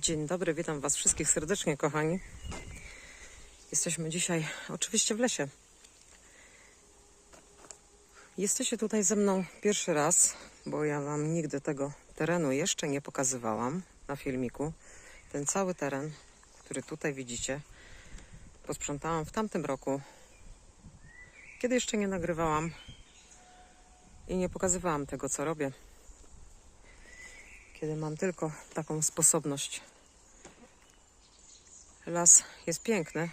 Dzień dobry, witam Was wszystkich serdecznie, kochani. Jesteśmy dzisiaj oczywiście w lesie. Jesteście tutaj ze mną pierwszy raz, bo ja Wam nigdy tego terenu jeszcze nie pokazywałam na filmiku. Ten cały teren, który tutaj widzicie, posprzątałam w tamtym roku, kiedy jeszcze nie nagrywałam i nie pokazywałam tego, co robię kiedy mam tylko taką sposobność. Las jest piękny.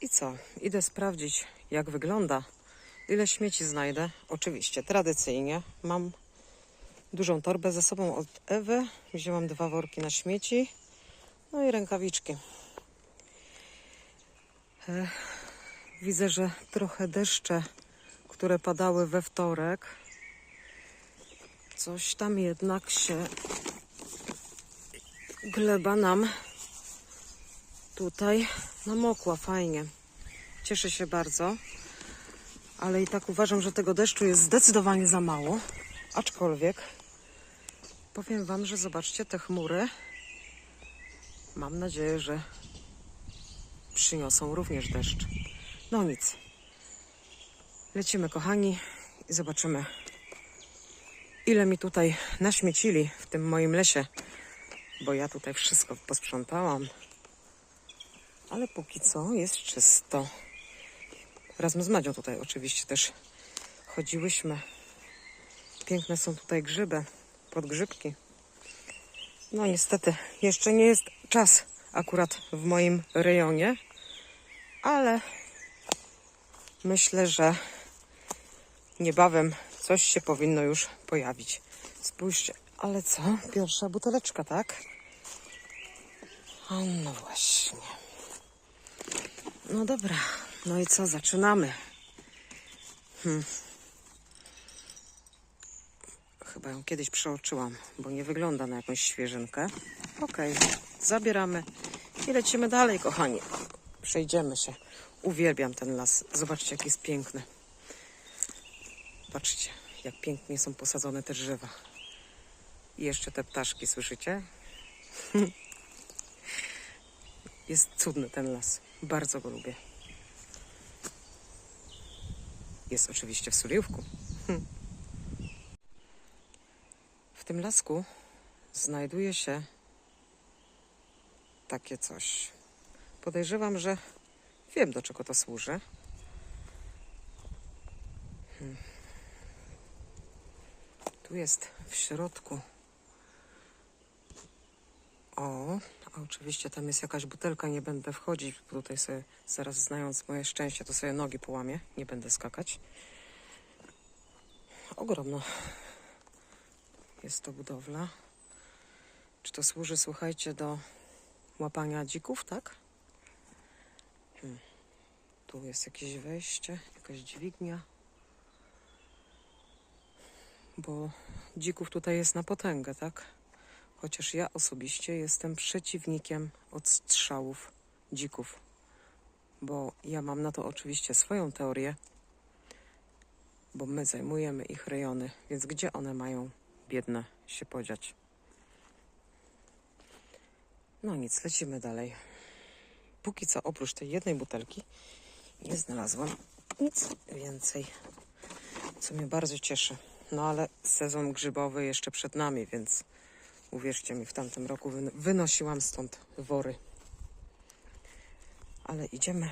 I co? Idę sprawdzić, jak wygląda, ile śmieci znajdę. Oczywiście, tradycyjnie mam dużą torbę ze sobą od Ewy. Wzięłam dwa worki na śmieci, no i rękawiczki. Widzę, że trochę deszcze, które padały we wtorek, Coś tam jednak się gleba nam tutaj namokła fajnie. Cieszę się bardzo, ale i tak uważam, że tego deszczu jest zdecydowanie za mało. Aczkolwiek powiem Wam, że zobaczcie te chmury. Mam nadzieję, że przyniosą również deszcz. No nic. Lecimy, kochani, i zobaczymy, ile mi tutaj naśmiecili w tym moim lesie, bo ja tutaj wszystko posprzątałam. Ale póki co jest czysto. Razem z Madzią tutaj oczywiście też chodziłyśmy. Piękne są tutaj grzyby, podgrzybki. No niestety, jeszcze nie jest czas akurat w moim rejonie, ale myślę, że niebawem coś się powinno już pojawić. Spójrzcie, ale co? Pierwsza buteleczka, tak? A no właśnie. No dobra, no i co? Zaczynamy. Hmm. Chyba ją kiedyś przeoczyłam, bo nie wygląda na jakąś świeżynkę. Okej, zabieramy i lecimy dalej, kochani. Przejdziemy się. Uwielbiam ten las. Zobaczcie, jak jest piękny. Patrzcie, jak pięknie są posadzone te drzewa. I jeszcze te ptaszki, słyszycie? Jest cudny ten las. Bardzo go lubię. Jest oczywiście w Suliówku. W tym lasku znajduje się takie coś. Podejrzewam, że wiem do czego to służy. Tu jest w środku. O, a oczywiście tam jest jakaś butelka, nie będę wchodzić, bo tutaj sobie zaraz znając moje szczęście, to sobie nogi połamię, nie będę skakać. Ogromno jest to budowla. Czy to służy, słuchajcie, do łapania dzików, tak? Hmm. Tu jest jakieś wejście, jakaś dźwignia bo dzików tutaj jest na potęgę, tak? Chociaż ja osobiście jestem przeciwnikiem odstrzałów dzików, bo ja mam na to oczywiście swoją teorię, bo my zajmujemy ich rejony, więc gdzie one mają biedne się podziać? No nic, lecimy dalej. Póki co, oprócz tej jednej butelki, nie znalazłam nic więcej, co mnie bardzo cieszy. No ale sezon grzybowy jeszcze przed nami, więc uwierzcie mi, w tamtym roku wyn- wynosiłam stąd wory. Ale idziemy,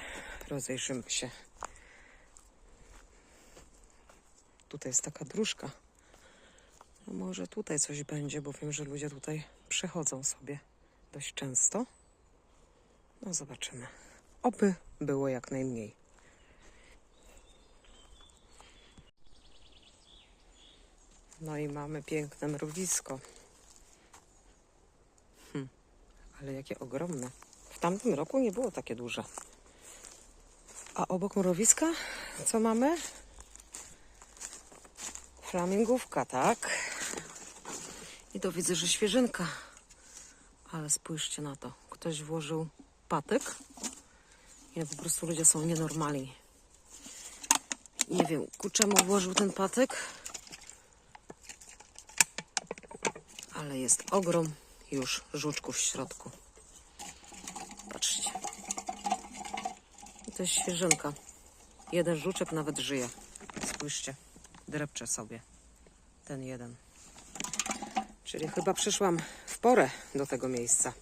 rozejrzymy się. Tutaj jest taka dróżka. No może tutaj coś będzie, bo wiem, że ludzie tutaj przechodzą sobie dość często. No zobaczymy. Oby było jak najmniej. No i mamy piękne mrowisko. Ale jakie ogromne. W tamtym roku nie było takie duże. A obok mrowiska co mamy? Flamingówka, tak? I to widzę, że świeżynka. Ale spójrzcie na to. Ktoś włożył patyk. Nie, po prostu ludzie są nienormalni. Nie wiem, ku czemu włożył ten patyk. ale jest ogrom już żuczków w środku. Patrzcie. To jest świeżynka. Jeden żuczek nawet żyje. Spójrzcie, drepcze sobie. Ten jeden. Czyli chyba przyszłam w porę do tego miejsca.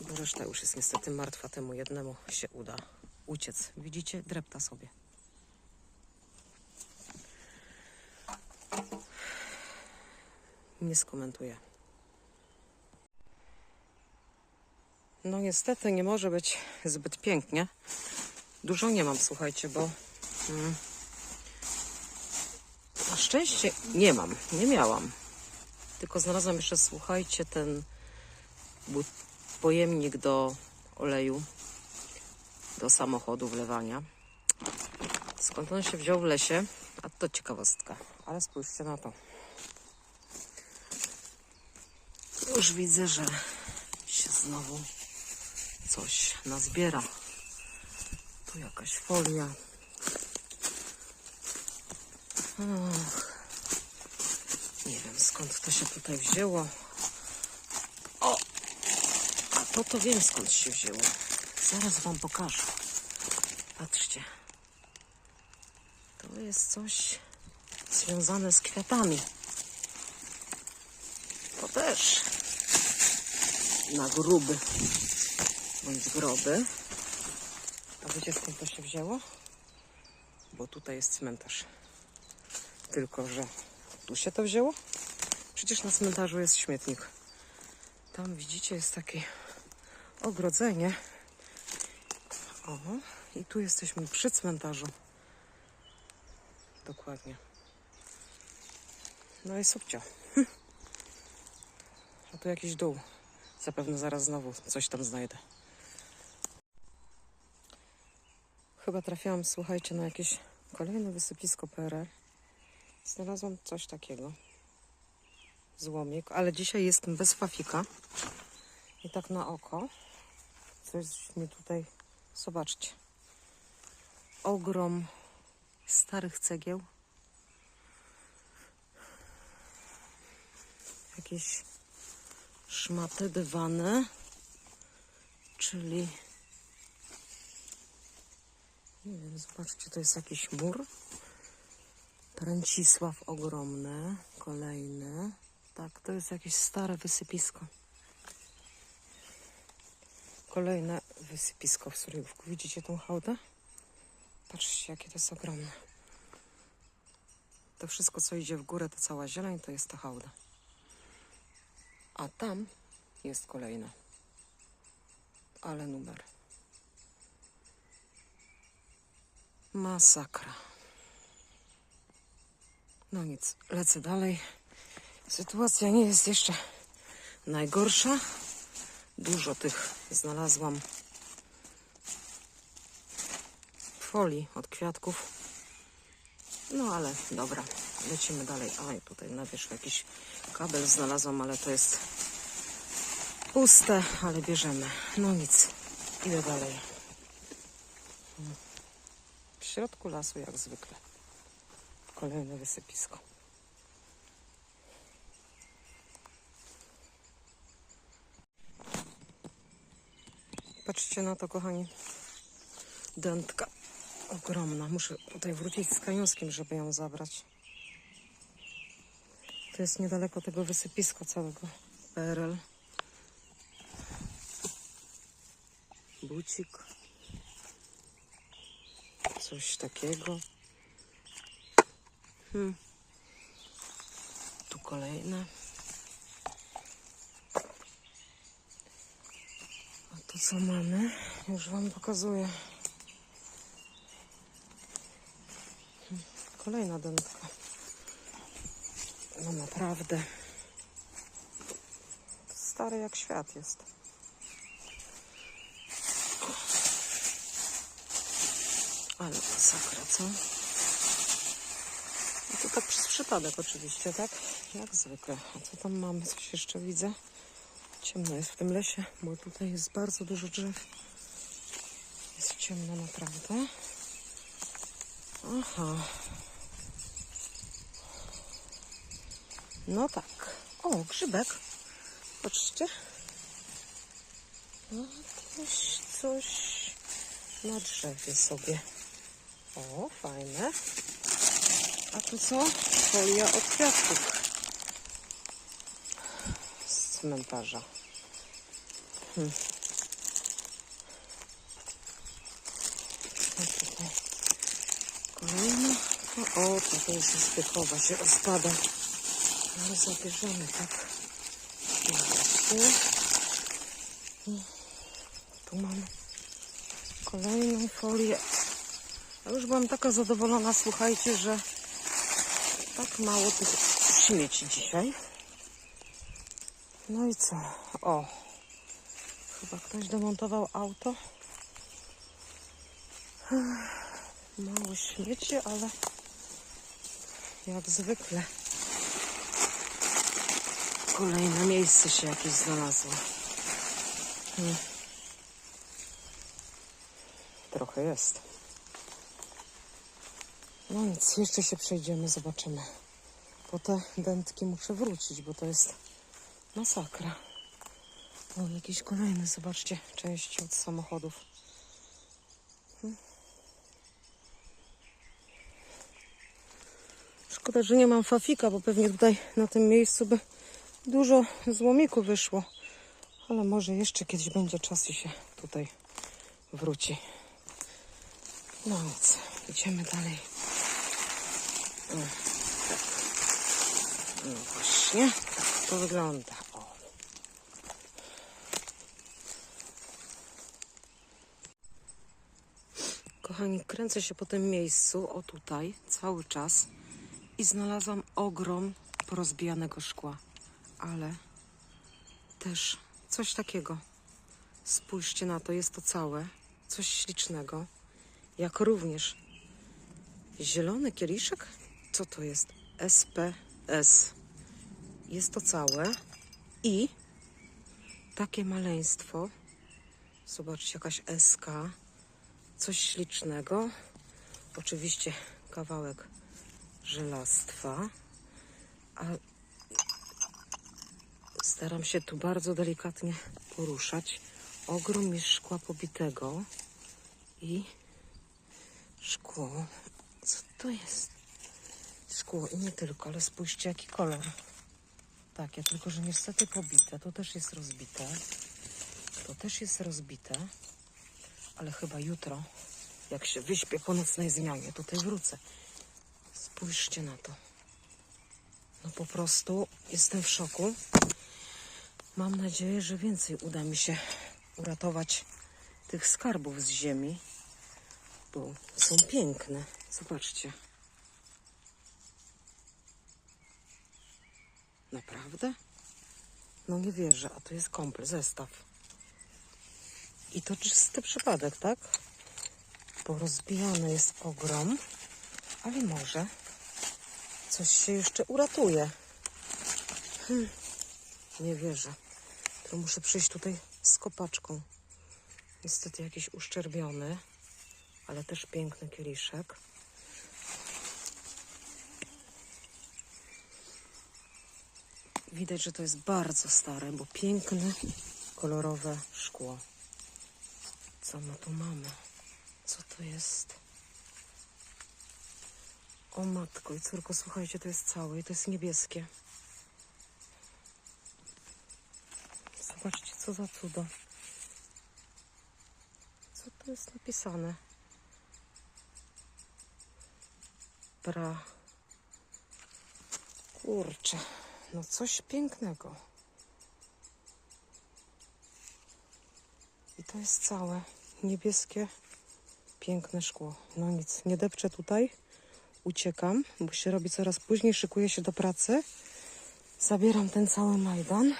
Bo reszta już jest niestety martwa. Temu jednemu się uda uciec. Widzicie? Drepta sobie. Nie skomentuję. No niestety nie może być zbyt pięknie. Dużo nie mam, słuchajcie, bo mm, na szczęście nie mam, nie miałam. Tylko znalazłam jeszcze, słuchajcie, ten pojemnik do oleju do samochodu wlewania. Skąd on się wziął w lesie? A to ciekawostka. Ale spójrzcie na to. Już widzę, że się znowu coś nazbiera. Tu jakaś folia. Och, nie wiem skąd to się tutaj wzięło. O! A to to wiem skąd się wzięło. Zaraz wam pokażę. Patrzcie. To jest coś związane z kwiatami. To też na gruby bądź groby. A wiecie skąd to się wzięło? Bo tutaj jest cmentarz. Tylko, że tu się to wzięło? Przecież na cmentarzu jest śmietnik. Tam widzicie jest takie ogrodzenie. O, i tu jesteśmy przy cmentarzu. Dokładnie. No i subcio. A tu jakiś dół. Zapewne zaraz znowu coś tam znajdę. Chyba trafiłam, słuchajcie, na jakieś kolejne wysypisko PRL. Znalazłam coś takiego. Złomik, ale dzisiaj jestem bez fafika. I tak na oko. Coś mi tutaj... Zobaczcie. Ogrom starych cegieł. Jakieś szmaty dywany. Czyli... Nie wiem, zobaczcie, to jest jakiś mur. Pręcisław ogromny, kolejny. Tak, to jest jakieś stare wysypisko. Kolejne wysypisko w Surjówku. Widzicie tą hałdę? Patrzcie, jakie to jest ogromne. To wszystko, co idzie w górę, to cała zieleń, to jest ta hałda. A tam jest kolejna. Ale numer. Masakra. No nic, lecę dalej. Sytuacja nie jest jeszcze najgorsza. Dużo tych znalazłam folii od kwiatków. No ale dobra, lecimy dalej. Oj, tutaj na wierzchu jakiś kabel znalazłam, ale to jest puste, ale bierzemy. No nic, idę dalej. W środku lasu jak zwykle. Kolejne wysypisko. Patrzcie na to, kochani. Dętka ogromna. Muszę tutaj wrócić z Kaniuskiem, żeby ją zabrać. To jest niedaleko tego wysypiska całego PRL. Bucik. Coś takiego. Hmm. Tu kolejne. A to co mamy? Już wam pokazuję. Kolejna dętka. No naprawdę. Stary jak świat jest. Ale masakra, co? I to tak przez przypadek oczywiście, tak? Jak zwykle. A co tam mamy? Coś jeszcze widzę? Ciemno jest w tym lesie, bo tutaj jest bardzo dużo drzew. Jest ciemno naprawdę. Aha. No tak. O, grzybek. Patrzcie. No, coś, coś na drzewie sobie. O, fajne. A tu co? Folia od kwiatków. Z cmentarza. Hmm. Tutaj kolejna. O, to jest zbychowa, się rozpada. Ale zabierzemy tak. I Tu mamy kolejną folię. Ja już byłam taka zadowolona, słuchajcie, że tak mało tych śmieci dzisiaj. No i co? O, chyba ktoś demontował auto. Mało śmieci, ale jak zwykle kolejne miejsce się jakieś znalazło. Hmm. Trochę jest. No nic, jeszcze się przejdziemy, zobaczymy. Po te dętki muszę wrócić, bo to jest masakra. O, jakiś kolejny, zobaczcie, części od samochodów. Hmm. Szkoda, że nie mam fafika, bo pewnie tutaj na tym miejscu by dużo złomiku wyszło. Ale może jeszcze kiedyś będzie czas i się tutaj wróci. No nic, idziemy dalej. O, tak. No właśnie, to wygląda. O. Kochani, kręcę się po tym miejscu, o tutaj, cały czas i znalazłam ogrom porozbijanego szkła, ale też coś takiego. Spójrzcie na to, jest to całe, coś ślicznego, jak również zielony kieliszek. Co to jest? SPS. Jest to całe i takie maleństwo. Zobaczcie, jakaś SK. Coś ślicznego. Oczywiście kawałek żelastwa. A staram się tu bardzo delikatnie poruszać. Ogrom jest szkła pobitego i szkło. Co to jest? Szkło i nie tylko, ale spójrzcie jaki kolor. Takie, tylko że niestety pobite. To też jest rozbite. To też jest rozbite. Ale chyba jutro, jak się wyśpię po nocnej zmianie, tutaj wrócę. Spójrzcie na to. No po prostu jestem w szoku. Mam nadzieję, że więcej uda mi się uratować tych skarbów z ziemi, bo są piękne. Zobaczcie. Naprawdę? No nie wierzę, a to jest komplet, zestaw. I to czysty przypadek, tak? Bo rozbijany jest ogrom, ale może coś się jeszcze uratuje. Hmm. Nie wierzę. To muszę przyjść tutaj z kopaczką. Niestety jakiś uszczerbiony, ale też piękny kieliszek. Widać, że to jest bardzo stare, bo piękne, kolorowe szkło. Co my tu mamy? Co to jest? O matko i córko, słuchajcie, to jest całe i to jest niebieskie. Zobaczcie, co za cudo. Co tu jest napisane? Bra. Kurczę, no coś pięknego. I to jest całe niebieskie, piękne szkło. No nic, nie depczę tutaj. Uciekam, bo się robi coraz później, szykuję się do pracy. Zabieram ten cały majdan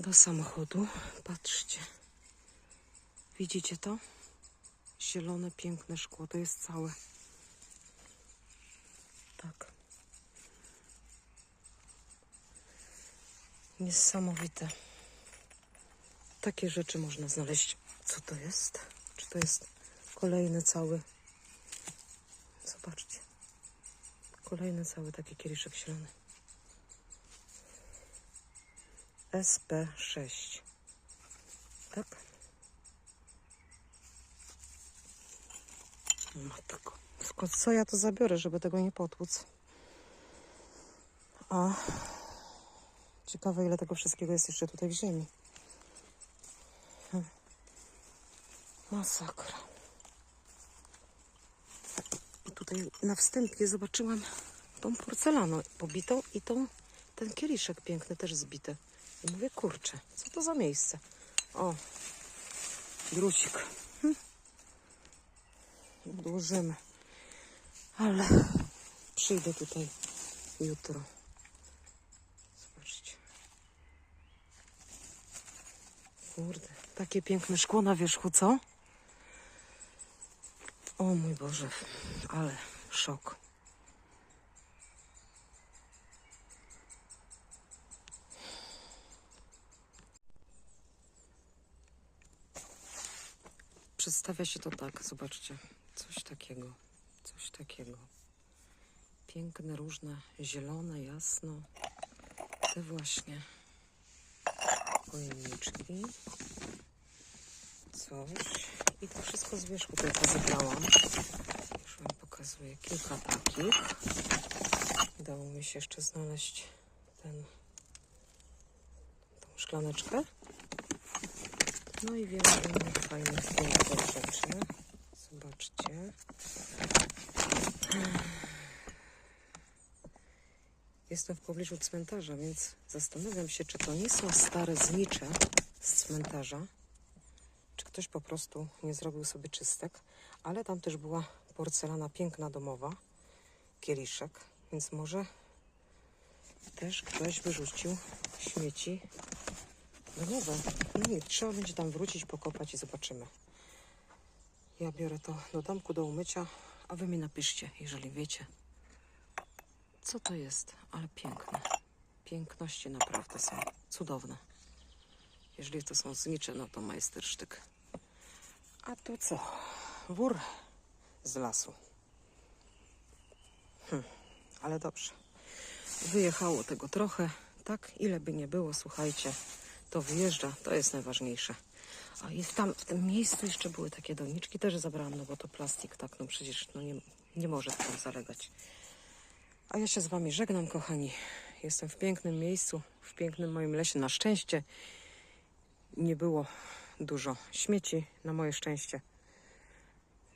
do samochodu. Patrzcie. Widzicie to? Zielone, piękne szkło. To jest całe. Tak. Niesamowite. Takie rzeczy można znaleźć. Co to jest? Czy to jest kolejny cały? Zobaczcie. Kolejny cały taki kieliszek zielony. SP6. Tak? Matko. Skąd co ja to zabiorę, żeby tego nie potłuc? A ciekawe, ile tego wszystkiego jest jeszcze tutaj w ziemi. Hm. Masakra. Tutaj na wstępie zobaczyłam tą porcelanę pobitą i tą, ten kieliszek piękny też zbity. I mówię, kurczę, co to za miejsce? O, drucik. Hm. Odłożymy. Ale przyjdę tutaj jutro. Zobaczcie. Kurde, takie piękne szkło na wierzchu, co? O mój Boże, ale szok. Przedstawia się to tak, zobaczcie, coś takiego, coś takiego. Piękne, różne, zielone, jasno. Te właśnie pojemniczki. Coś. I to wszystko z wierzchu tylko zebrałam. Już wam pokazuję kilka takich. Udało mi się jeszcze znaleźć ten, tą szklaneczkę. No i wiele innych fajnych pięknych rzeczy. Zobaczcie. Jestem w pobliżu cmentarza, więc zastanawiam się, czy to nie są stare znicze z cmentarza, czy ktoś po prostu nie zrobił sobie czystek, ale tam też była porcelana piękna domowa, kieliszek, więc może też ktoś wyrzucił śmieci domowe. No nic, trzeba będzie tam wrócić, pokopać i zobaczymy. Ja biorę to do domku do umycia, a wy mi napiszcie, jeżeli wiecie, co to jest, ale piękne. Piękności naprawdę są cudowne. Jeżeli to są znicze, no to majstersztyk. A tu co? Wór z lasu. Hm, ale dobrze. Wyjechało tego trochę, tak? Ile by nie było, słuchajcie, to wyjeżdża, to jest najważniejsze. A i tam, w tym miejscu jeszcze były takie doniczki, też zabrałam, no bo to plastik, tak? No przecież no nie, nie może tam zalegać. A ja się z Wami żegnam, kochani. Jestem w pięknym miejscu, w pięknym moim lesie. Na szczęście nie było dużo śmieci, na moje szczęście.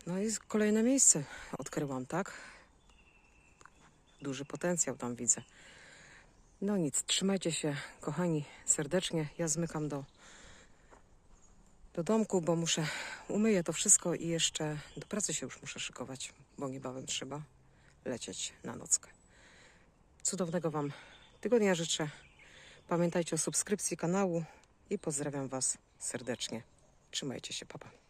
No i kolejne miejsce odkryłam, tak? Duży potencjał tam widzę. No nic, trzymajcie się, kochani, serdecznie. Ja zmykam do, do domku, bo muszę, umyję to wszystko i jeszcze do pracy się już muszę szykować, bo niebawem trzeba lecieć na nockę. Cudownego Wam tygodnia życzę. Pamiętajcie o subskrypcji kanału i pozdrawiam Was serdecznie. Trzymajcie się, papa.